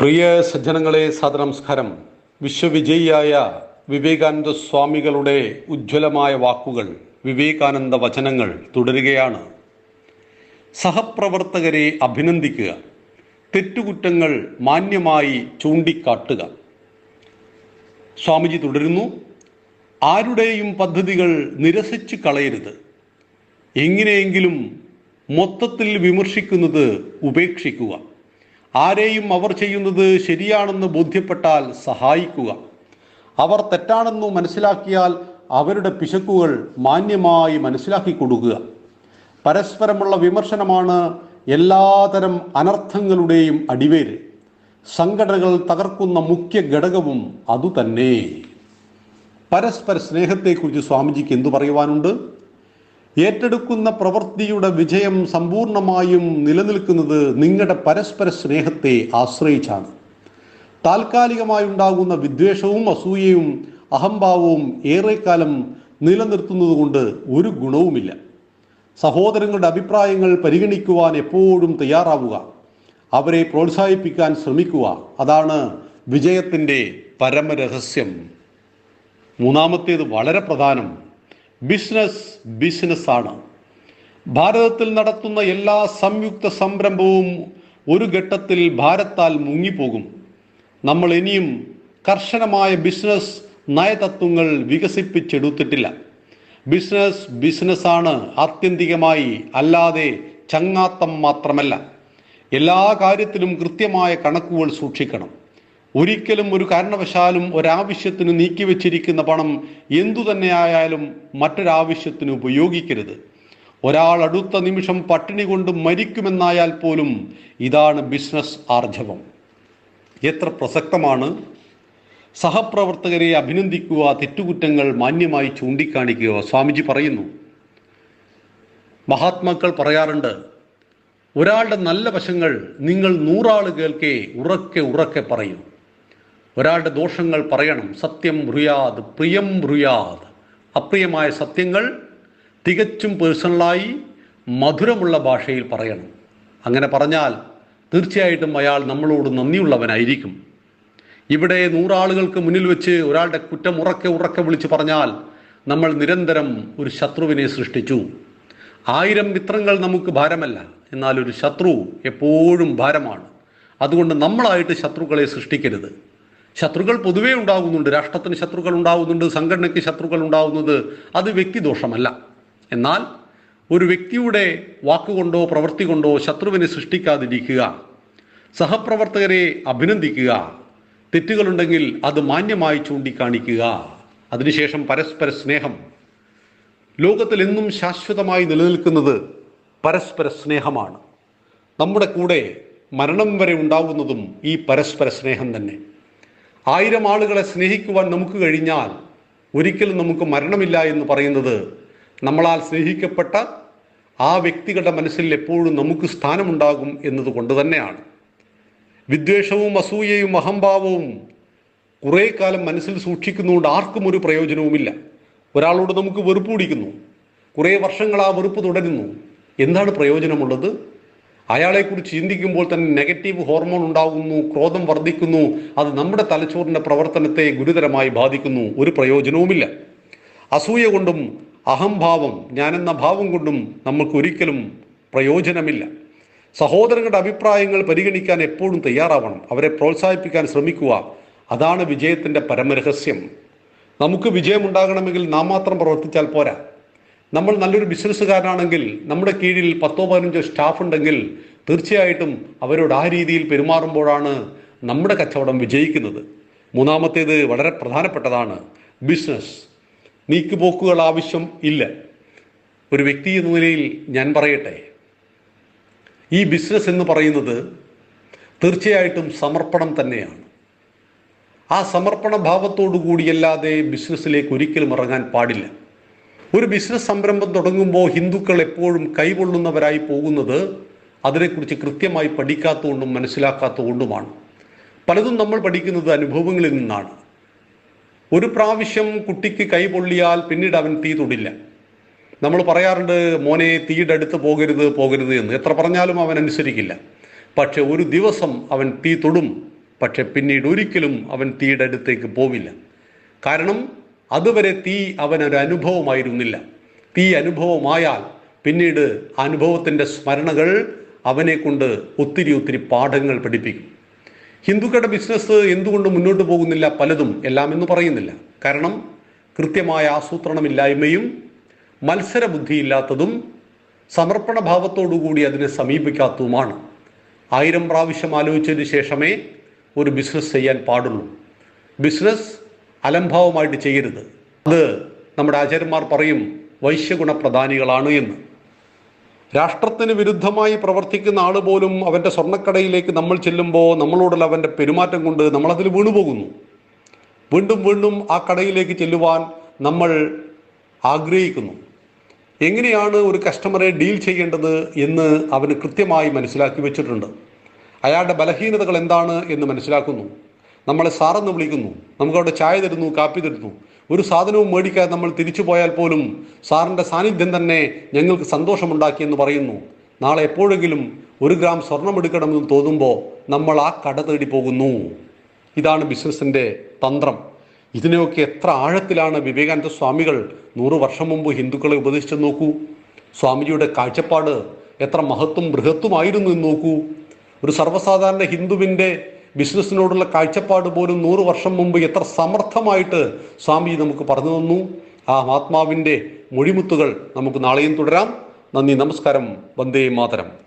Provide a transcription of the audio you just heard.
പ്രിയ സജ്ജനങ്ങളെ സദനമസ്കാരം വിശ്വവിജയിയായ വിവേകാനന്ദ സ്വാമികളുടെ ഉജ്ജ്വലമായ വാക്കുകൾ വിവേകാനന്ദ വചനങ്ങൾ തുടരുകയാണ്. സഹപ്രവർത്തകരെ അഭിനന്ദിക്കുക. തെറ്റുകുറ്റങ്ങൾ മാന്യമായി ചൂണ്ടിക്കാട്ടുക. സ്വാമിജി തുടരുന്നു. ആരുടെയും പദ്ധതികൾ നിരസിച്ച് കളയരുത്. എങ്ങനെയെങ്കിലും മൊത്തത്തിൽ വിമർശിക്കുന്നത് ഉപേക്ഷിക്കുക. ആരെയും അവർ ചെയ്യുന്നത് ശരിയാണെന്ന് ബോധ്യപ്പെട്ടാൽ സഹായിക്കുക. അവർ തെറ്റാണെന്ന് മനസ്സിലാക്കിയാൽ അവരുടെ പിശക്കുകൾ മാന്യമായി മനസ്സിലാക്കി കൊടുക്കുക. പരസ്പരമുള്ള വിമർശനമാണ് എല്ലാതരം അനർത്ഥങ്ങളുടെയും അടിവേര്. സംഘടനകൾ തകർക്കുന്ന മുഖ്യ ഘടകവും അതുതന്നെ. പരസ്പര സ്നേഹത്തെക്കുറിച്ച് സ്വാമിജിക്ക് എന്തു പറയുവാനുണ്ട്? ഏറ്റെടുക്കുന്ന പ്രവൃത്തിയുടെ വിജയം സമ്പൂർണമായും നിലനിൽക്കുന്നത് നിങ്ങളുടെ പരസ്പര സ്നേഹത്തെ ആശ്രയിച്ചാണ്. താൽക്കാലികമായി ഉണ്ടാകുന്ന വിദ്വേഷവും അസൂയയും അഹംഭാവവും ഏറെക്കാലം നിലനിർത്തുന്നതുകൊണ്ട് ഒരു ഗുണവുമില്ല. സഹോദരങ്ങളുടെ അഭിപ്രായങ്ങൾ പരിഗണിക്കുവാൻ എപ്പോഴും തയ്യാറാവുക. അവരെ പ്രോത്സാഹിപ്പിക്കാൻ ശ്രമിക്കുക. അതാണ് വിജയത്തിന്റെ പരമരഹസ്യം. മൂന്നാമത്തേത് വളരെ പ്രധാനം. ബിസിനസ് ബിസിനസ്സാണ്. ഭാരതത്തിൽ നടത്തുന്ന എല്ലാ സംയുക്ത സംരംഭവും ഒരു ഘട്ടത്തിൽ ഭാരത്താൽ മുങ്ങിപ്പോകും. നമ്മൾ ഇനിയും കർശനമായ ബിസിനസ് നയതത്വങ്ങൾ വികസിപ്പിച്ചെടുത്തിട്ടില്ല. ബിസിനസ് ബിസിനസ്സാണ് ആത്യന്തികമായി അല്ലാതെ ചങ്ങാത്തം മാത്രമല്ല. എല്ലാ കാര്യത്തിലും കൃത്യമായ കണക്കുകൾ സൂക്ഷിക്കണം. ഒരിക്കലും ഒരു കാരണവശാലും ഒരാവശ്യത്തിന് നീക്കിവെച്ചിരിക്കുന്ന പണം എന്തു തന്നെയായാലും മറ്റൊരാവശ്യത്തിന് ഉപയോഗിക്കരുത്. ഒരാൾ അടുത്ത നിമിഷം പട്ടിണി കൊണ്ട് മരിക്കുമെന്നായാൽ പോലും ഇതാണ് ബിസിനസ് ആർജവം. എത്ര പ്രസക്തമാണ്. സഹപ്രവർത്തകരെ അഭിനന്ദിക്കുക തെറ്റുകുറ്റങ്ങൾ മാന്യമായി ചൂണ്ടിക്കാണിക്കുക സ്വാമിജി പറയുന്നു. മഹാത്മാക്കൾ പറയാറുണ്ട് ഒരാളുടെ നല്ല വശങ്ങൾ നിങ്ങൾ നൂറാൾ കേൾക്കെ ഉറക്കെ ഉറക്കെ പറയും. ഒരാളുടെ ദോഷങ്ങൾ പറയണം. സത്യം ഭ്രുയാത് പ്രിയം ഭ്രുയാത് അപ്രിയമായ സത്യങ്ങൾ തികച്ചും പേഴ്സണലായി മധുരമുള്ള ഭാഷയിൽ പറയണം. അങ്ങനെ പറഞ്ഞാൽ തീർച്ചയായിട്ടും അയാൾ നമ്മളോട് നന്ദിയുള്ളവനായിരിക്കും. ഇവിടെ നൂറാളുകൾക്ക് മുന്നിൽ വെച്ച് ഒരാളുടെ കുറ്റം ഉറക്കെ ഉറക്കെ വിളിച്ചു പറഞ്ഞാൽ നമ്മൾ നിരന്തരം ഒരു ശത്രുവിനെ സൃഷ്ടിച്ചു. ആയിരം മിത്രങ്ങൾ നമുക്ക് ഭാരമല്ല. എന്നാൽ ഒരു ശത്രു എപ്പോഴും ഭാരമാണ്. അതുകൊണ്ട് നമ്മളായിട്ട് ശത്രുക്കളെ സൃഷ്ടിക്കരുത്. ശത്രുക്കൾ പൊതുവേ ഉണ്ടാകുന്നുണ്ട്. രാഷ്ട്രത്തിന് ശത്രുക്കൾ ഉണ്ടാകുന്നുണ്ട്. സംഘടനയ്ക്ക് ശത്രുക്കൾ ഉണ്ടാകുന്നത് അത് വ്യക്തിദോഷമല്ല. എന്നാൽ ഒരു വ്യക്തിയുടെ വാക്കുകൊണ്ടോ പ്രവൃത്തി കൊണ്ടോ ശത്രുവിനെ സൃഷ്ടിക്കാതിരിക്കുക സഹപ്രവർത്തകരെ അഭിനന്ദിക്കുക തെറ്റുകളുണ്ടെങ്കിൽ അത് മാന്യമായി ചൂണ്ടിക്കാണിക്കുക അതിനുശേഷം പരസ്പര സ്നേഹം. ലോകത്തിൽ എന്നും ശാശ്വതമായി നിലനിൽക്കുന്നത് പരസ്പര സ്നേഹമാണ്. നമ്മുടെ കൂടെ മരണം വരെ ഉണ്ടാകുന്നതും ഈ പരസ്പര സ്നേഹം തന്നെ. ആയിരം ആളുകളെ സ്നേഹിക്കുവാൻ നമുക്ക് കഴിഞ്ഞാൽ ഒരിക്കലും നമുക്ക് മരണമില്ല എന്ന് പറയുന്നത് നമ്മളാൽ സ്നേഹിക്കപ്പെട്ട ആ വ്യക്തികളുടെ മനസ്സിൽ എപ്പോഴും നമുക്ക് സ്ഥാനമുണ്ടാകും എന്നതുകൊണ്ട് തന്നെയാണ്. വിദ്വേഷവും അസൂയയും അഹംഭാവവും കുറേ കാലം മനസ്സിൽ സൂക്ഷിക്കുന്നതുകൊണ്ട് ആർക്കും ഒരു പ്രയോജനവുമില്ല. ഒരാളോട് നമുക്ക് വെറുപ്പ് പിടിക്കുന്നു. കുറേ വർഷങ്ങൾ ആ വെറുപ്പ് തുടരുന്നു. എന്താണ് പ്രയോജനമുള്ളത്? അയാളെക്കുറിച്ച് ചിന്തിക്കുമ്പോൾ തന്നെ നെഗറ്റീവ് ഹോർമോൺ ഉണ്ടാകുന്നു ക്രോധം വർദ്ധിക്കുന്നു അത് നമ്മുടെ തലച്ചോറിന്റെ പ്രവർത്തനത്തെ ഗുരുതരമായി ബാധിക്കുന്നു. ഒരു പ്രയോജനവുമില്ല. അസൂയ കൊണ്ടും അഹംഭാവം ഞാനെന്ന ഭാവം കൊണ്ടും നമുക്ക് ഒരിക്കലും പ്രയോജനമില്ല. സഹോദരങ്ങളുടെ അഭിപ്രായങ്ങൾ പരിഗണിക്കാൻ എപ്പോഴും തയ്യാറാവണം. അവരെ പ്രോത്സാഹിപ്പിക്കാൻ ശ്രമിക്കുക. അതാണ് വിജയത്തിന്റെ പരമരഹസ്യം. നമുക്ക് വിജയമുണ്ടാകണമെങ്കിൽ നാം മാത്രം പ്രവർത്തിച്ചാൽ പോരാ. നമ്മൾ നല്ലൊരു ബിസിനസ്സുകാരനാണെങ്കിൽ നമ്മുടെ കീഴിൽ പത്തോ പതിനഞ്ചോ സ്റ്റാഫ് ഉണ്ടെങ്കിൽ തീർച്ചയായിട്ടും അവരോട് ആ രീതിയിൽ പെരുമാറുമ്പോഴാണ് നമ്മുടെ കച്ചവടം വിജയിക്കുന്നത്. മൂന്നാമത്തേത് വളരെ പ്രധാനപ്പെട്ടതാണ് ബിസിനസ്. നീക്കുപോക്കുകൾ ആവശ്യം ഇല്ല. ഒരു വ്യക്തി എന്ന നിലയിൽ ഞാൻ പറയട്ടെ. ഈ ബിസിനസ് എന്ന് പറയുന്നത് തീർച്ചയായിട്ടും സമർപ്പണം തന്നെയാണ്. ആ സമർപ്പണ ഭാവത്തോടു കൂടിയല്ലാതെ ബിസിനസ്സിലേക്ക് ഒരിക്കലും ഇറങ്ങാൻ പാടില്ല. ഒരു ബിസിനസ് സംരംഭം തുടങ്ങുമ്പോൾ ഹിന്ദുക്കൾ എപ്പോഴും കൈകൊള്ളുന്നവരായി പോകുന്നത് അതിനെക്കുറിച്ച് കൃത്യമായി പഠിക്കാത്തതുകൊണ്ടും മനസ്സിലാക്കാത്തതുകൊണ്ടുമാണ്. പലതും നമ്മൾ പഠിക്കുന്നത് അനുഭവങ്ങളിൽ നിന്നാണ്. ഒരു പ്രാവശ്യം കുട്ടിക്ക് കൈ പൊള്ളിയാൽ പിന്നീട് അവൻ തീ തൊടില്ല. നമ്മൾ പറയാറുണ്ട് മോനെ തീയുടെ അടുത്ത് പോകരുത് പോകരുത് എന്ന്. എത്ര പറഞ്ഞാലും അവൻ അനുസരിക്കില്ല. പക്ഷെ ഒരു ദിവസം അവൻ തീ തൊടും. പക്ഷെ പിന്നീട് ഒരിക്കലും അവൻ തീയുടെ അടുത്തേക്ക് പോവില്ല. കാരണം അതുവരെ തീ അവനൊരു അനുഭവമായിരുന്നില്ല. തീ അനുഭവമായാൽ പിന്നീട് അനുഭവത്തിന്റെ സ്മരണകൾ അവനെ കൊണ്ട് ഒത്തിരി ഒത്തിരി പാഠങ്ങൾ പഠിപ്പിക്കും. ഹിന്ദുക്കളുടെ ബിസിനസ് എന്തുകൊണ്ട് മുന്നോട്ട് പോകുന്നില്ല പലതും എല്ലാം എന്ന് പറയുന്നില്ല. കാരണം കൃത്യമായ ആസൂത്രണമില്ലായ്മയും മത്സരബുദ്ധിയില്ലാത്തതും സമർപ്പണ ഭാവത്തോടുകൂടി അതിനെ സമീപിക്കാത്തതുമാണ്. ആയിരം പ്രാവശ്യം ആലോചിച്ചതിന് ശേഷമേ ഒരു ബിസിനസ് ചെയ്യാൻ പാടുള്ളൂ. ബിസിനസ് അലംഭാവമായിട്ട് ചെയ്യരുത്. അത് നമ്മുടെ ആചാര്യന്മാർ പറയും വൈശ്യഗുണപ്രധാനികളാണ് എന്ന്. രാഷ്ട്രത്തിന് വിരുദ്ധമായി പ്രവർത്തിക്കുന്ന ആൾ പോലും അവന്റെ സ്വർണക്കടയിലേക്ക് നമ്മൾ ചെല്ലുമ്പോൾ നമ്മളോടുള്ള അവന്റെ പെരുമാറ്റം കൊണ്ട് നമ്മളതിൽ വീണുപോകുന്നു. വീണ്ടും വീണ്ടും ആ കടയിലേക്ക് ചെല്ലുവാൻ നമ്മൾ ആഗ്രഹിക്കുന്നു. എങ്ങനെയാണ് ഒരു കസ്റ്റമറെ ഡീൽ ചെയ്യേണ്ടത് എന്ന് അവന് കൃത്യമായി മനസ്സിലാക്കി വെച്ചിട്ടുണ്ട്. അയാളുടെ ബലഹീനതകൾ എന്താണ് എന്ന് മനസ്സിലാക്കുന്നു. നമ്മളെ സാറെന്ന് വിളിക്കുന്നു. നമുക്ക് അവിടെ ചായ തരുന്നു കാപ്പി തരുന്നു. ഒരു സാധനവും മേടിക്കാതെ നമ്മൾ തിരിച്ചു പോയാൽ പോലും സാറിന്റെ സാന്നിധ്യം തന്നെ ഞങ്ങൾക്ക് സന്തോഷമുണ്ടാക്കിയെന്ന് പറയുന്നു. നാളെ എപ്പോഴെങ്കിലും ഒരു ഗ്രാം സ്വർണം എടുക്കണമെന്ന് തോന്നുമ്പോൾ നമ്മൾ ആ കട തേടി പോകുന്നു. ഇതാണ് ബിസിനസ്സിന്റെ തന്ത്രം. ഇതിനെയൊക്കെ എത്ര ആഴത്തിലാണ് വിവേകാനന്ദ സ്വാമികൾ നൂറ് വർഷം മുമ്പ് ഹിന്ദുക്കളെ ഉപദേശിച്ചു നോക്കൂ. സ്വാമിജിയുടെ കാഴ്ചപ്പാട് എത്ര മഹത്വം ബൃഹത്തുമായിരുന്നു എന്ന് നോക്കൂ. ഒരു സർവസാധാരണ ഹിന്ദുവിന്റെ ബിസിനസ്സിനോടുള്ള കാഴ്ചപ്പാട് പോലും നൂറ് വർഷം മുമ്പ് എത്ര സമർത്ഥമായിട്ട് സ്വാമി നമുക്ക് പറഞ്ഞു തന്നു. ആ ആത്മാവിന്റെ മൊഴിമുത്തുകൾ നമുക്ക് നാളെയും തുടരാം. നന്ദി നമസ്കാരം. വന്ദേ മാതരം.